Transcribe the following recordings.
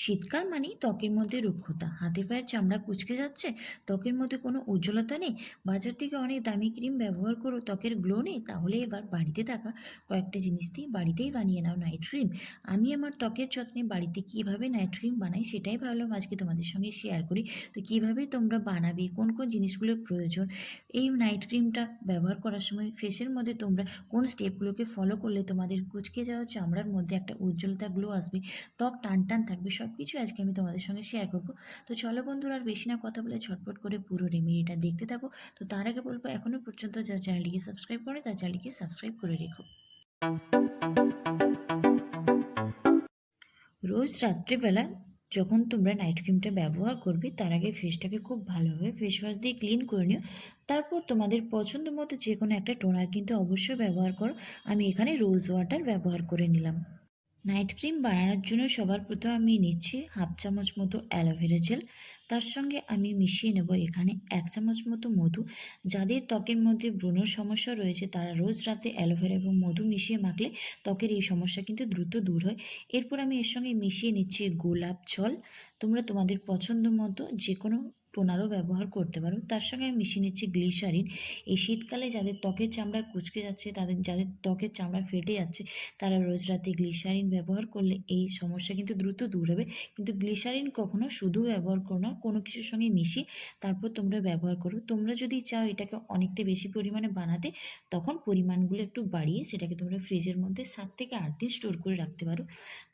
শীতকাল মানেই ত্বকের মধ্যে রুক্ষতা। হাতে পায়ের চামড়া কুচকে যাচ্ছে, ত্বকের মধ্যে কোনো উজ্জ্বলতা নেই। বাজার থেকে অনেক দামি ক্রিম ব্যবহার করো, ত্বকের গ্লো নেই, তাহলে এবার বাড়িতে থাকা কয়েকটা জিনিস দিয়ে বাড়িতেই বানিয়ে নাও নাইট ক্রিম। আমি আমার ত্বকের যত্নে বাড়িতে কীভাবে নাইট ক্রিম বানাই সেটাই ভাবলাম আজকে তোমাদের সঙ্গে শেয়ার করি। তো কীভাবে তোমরা বানাবে, কোন কোন জিনিসগুলো প্রয়োজন, এই নাইট ক্রিমটা ব্যবহার করার সময় ফেসের মধ্যে তোমরা কোন স্টেপগুলোকে ফলো করলে তোমাদের কুচকে যাওয়া চামড়ার মধ্যে একটা উজ্জ্বলতা গ্লো আসবে, ত্বক টান টান থাকবে, সব কিছু আজকে আমি তোমাদের সঙ্গে শেয়ার করব। তো চলো বন্ধুরা, আর বেশি না কথা বলে ঝটপট করে পুরো রেমেডিটা দেখতে থাকো। তো তার আগে বলব এখনও পর্যন্ত যারা চ্যানেলটিকে সাবস্ক্রাইব করে তার চ্যানেলটিকে সাবস্ক্রাইব করে রেখো। রোজ রাত্রিবেলা যখন তোমরা নাইট ক্রিমটা ব্যবহার করবে, তার আগে ফেসটাকে খুব ভালোভাবে ফেস ওয়াশ দিয়ে ক্লিন করে নিও। তারপর তোমাদের পছন্দ মতো যে কোনো একটা টোনার কিন্তু অবশ্যই ব্যবহার করো। আমি এখানে রোজ ওয়াটার ব্যবহার করে নিলাম। নাইট ক্রিম বানানোর জন্য সবার প্রথমে আমি নিচ্ছি হাফ চামচ মতো অ্যালোভেরা জেল তার সঙ্গে আমি মিশিয়ে নেব এখানে এক চামচ মতো মধু। যাদের ত্বকের মধ্যে ব্রণর সমস্যা রয়েছে, তারা রোজ রাতে অ্যালোভেরা এবং মধু মিশিয়ে মাখলে ত্বকের এই সমস্যা কিন্তু দ্রুত দূর হয়। এরপর আমি এর সঙ্গে মিশিয়ে নিচ্ছি গোলাপ জল। তোমরা তোমাদের পছন্দ মতো যে কোনো টোনারও ব্যবহার করতে পারো। তার সঙ্গে আমি মিশিয়ে নিচ্ছি গ্লিসারিন। এই শীতকালে যাদের ত্বকের চামড়া কুচকে যাচ্ছে, তাদের যাদের ত্বকের চামড়া ফেটে যাচ্ছে, তারা রোজ রাতে গ্লিসারিন ব্যবহার করলে এই সমস্যা কিন্তু দ্রুত দূর হবে। কিন্তু গ্লিসারিন কখনো শুধু ব্যবহার করো না, কোনো কিছুর সঙ্গে মিশিয়ে তারপর তোমরা ব্যবহার করো। তোমরা যদি চাও এটাকে অনেকটা বেশি পরিমাণে বানাতে, তখন পরিমাণগুলো একটু বাড়িয়ে সেটাকে তোমরা ফ্রিজের মধ্যে সাত থেকে আট দিন স্টোর করে রাখতে পারো।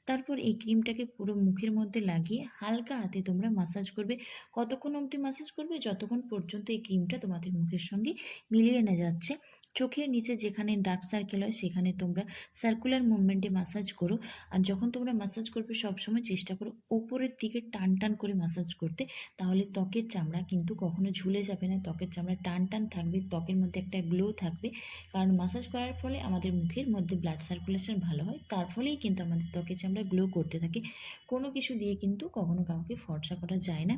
তারপর এই ক্রিমটাকে পুরো মুখের মধ্যে লাগিয়ে হালকা হাতে তোমরা মাসাজ করবে। কতক্ষণ অবধি মাসাজ করবে? যতক্ষণ পর্যন্ত এই ক্রিমটা তোমাদের মুখের সঙ্গে মিলিয়ে না যাচ্ছে। চোখের নিচে যেখানে ডার্ক সার্কেল হয়, সেখানে তোমরা সার্কুলার মুভমেন্টে মাসাজ করো। আর যখন তোমরা মাসাজ করবে, সবসময় চেষ্টা করো ওপরের দিকে টান টান করে মাসাজ করতে। তাহলে ত্বকের চামড়া কিন্তু কখনো ঝুলে যাবে না। ত্বকের চামড়া টান টান থাকবে, ত্বকের মধ্যে একটা গ্লো থাকবে। কারণ মাসাজ করার ফলে আমাদের মুখের মধ্যে ব্লাড সার্কুলেশন ভালো হয়। তার ফলেই কিন্তু আমাদের ত্বকের চামড়া গ্লো করতে থাকে। কোনো কিছু দিয়ে কিন্তু কখনো কাউকে ফর্সা করা যায় না।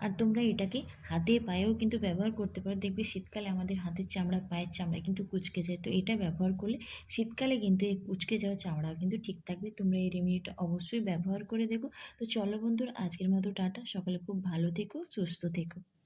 আর তোমরা এটাকে হাতে পায়েও কিন্তু ব্যবহার করতে পারো। দেখবে শীতকালে আমাদের হাতের চামড়া, পায়ের চামড়া কিন্তু কুচকে যায়। তো এটা ব্যবহার করলে শীতকালে কিন্তু এই কুচকে যাওয়া চামড়া কিন্তু ঠিক থাকবে। তোমরা এই রেমেডিটা অবশ্যই ব্যবহার করে দেখো। তো চলো বন্ধুরা, আজকের মতো টাটা। সকলে খুব ভালো থেকো, সুস্থ থেকো।